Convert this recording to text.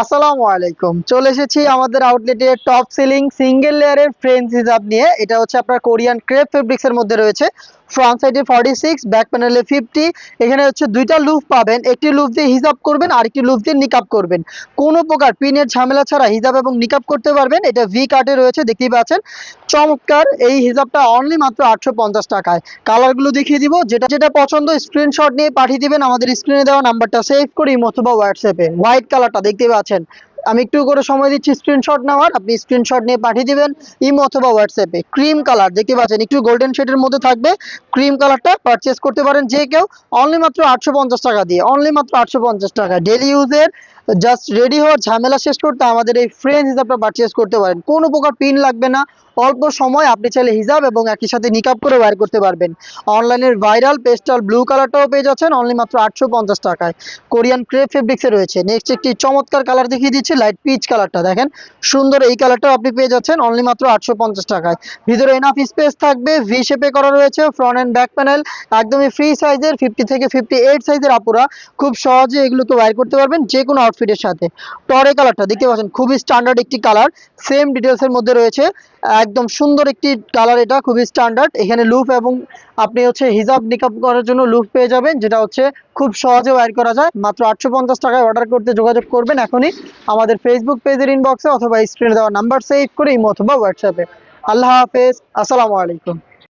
আসসালামু আলাইকুম। চলে এসেছি আমাদের আউটলেটে টপ সেলিং সিঙ্গেল লেয়ারের ফ্রেঞ্চ হিজাব নিয়ে। এটা হচ্ছে আপনার কোরিয়ান ক্রেপ ফেব্রিক্সের মধ্যে রয়েছে। ফ্রন্ট সাইডে ফর্টি সিক্স ব্যাক প্যানেলে ফিফটি এখানে হচ্ছে দুইটা লুফ পাবেন। একটি লুফ দিয়ে হিজাব করবেন আর একটি লুফ দিয়ে নিকাপ করবেন। কোনো প্রকার পিনের ঝামেলা ছাড়া হিজাব এবং নিকাপ করতে পারবেন। এটা ভি কাটে রয়েছে, দেখতেই পাচ্ছেন। চমৎকার, এই হিজাবটা অনলি মাত্র আটশো পঞ্চাশ টাকায়। কালারগুলো দেখিয়ে দিব। যেটা যেটা পছন্দ স্ক্রিনশট নিয়ে পাঠিয়ে দিবেন। আমাদের স্ক্রিনে দেওয়া নাম্বারটা সেভ করি অথবা হোয়াটসঅ্যাপে হোয়াইট কালারটা দেখতে পাচ্ছেন। আমি একটু করে সময় দিচ্ছি স্ক্রিনশট নেওয়ার। আপনি স্ক্রিনশট নিয়ে পাঠিয়ে দিবেন ইমো অথবা হোয়াটসঅ্যাপে ক্রিম কালার দেখতে পাচ্ছেন, একটু গোল্ডেন শেডের মধ্যে থাকবে। ক্রিম কালারটা পারচেস করতে পারেন যে কেউ। অনলি মাত্র আটশো পঞ্চাশ টাকা দিয়ে। অনলি মাত্র আটশো পঞ্চাশ টাকা। ডেলি ইউজের জাস্ট রেডি হওয়ার ঝামেলা শেষ করতে আমাদের এই ফ্রেন্ড হিসাবটা পারচেস করতে পারেন। কোনো প্রকার পিন লাগবে না। অল্প সময় আপনি চাইলে হিজাব এবং একই সাথে নিকাপ করে বাইর করতে পারবেন। অনলাইনের ভাইরাল পেস্টাল ব্লু কালারটাও পেয়ে যাচ্ছেন। অনলি মাত্র আটশো পঞ্চাশ টাকায়। কোরিয়ান ক্রেপ ফেব্রিক্সে রয়েছে। নেক্সট একটি চমৎকার কালার দেখিয়ে দিচ্ছি। লাইট পিচ কালারটা দেখেন, সুন্দর এই কালারটাও আপনি পেয়ে যাচ্ছেন অনলি মাত্র আটশো পঞ্চাশ টাকায়। ভিতরে এনাফ স্পেস থাকবে ভি শেপে করা রয়েছে ফ্রন্ট অ্যান্ড ব্যাক প্যানেল একদমই ফ্রি সাইজের ফিফটি থেকে ফিফটি এইট সাইজের আপুরা খুব সহজে এগুলোকে বাইর করতে পারবেন যে কোনো আউটফিটের সাথে। টরে কালারটা দেখতে পাচ্ছেন, খুবই স্ট্যান্ডার্ড একটি কালার সেম ডিটেলসের মধ্যে রয়েছে, একদম সুন্দর একটি কালার এটা, খুবই স্ট্যান্ডার্ড এখানে লুপ এবং আপনি হচ্ছে হিজাব নিকাপ করার জন্য লুপ পেয়ে যাবেন, যেটা হচ্ছে খুব সহজে ওয়ার করা যায়। মাত্র আটশো পঞ্চাশ টাকায় অর্ডার করতে যোগাযোগ করবেন এখনই আমাদের ফেসবুক পেজের ইনবক্সে অথবা স্ক্রিনে দেওয়া নাম্বার সেভ করে ইমো অথবা হোয়াটসঅ্যাপে আল্লাহ হাফেজ। আসসালামু আলাইকুম।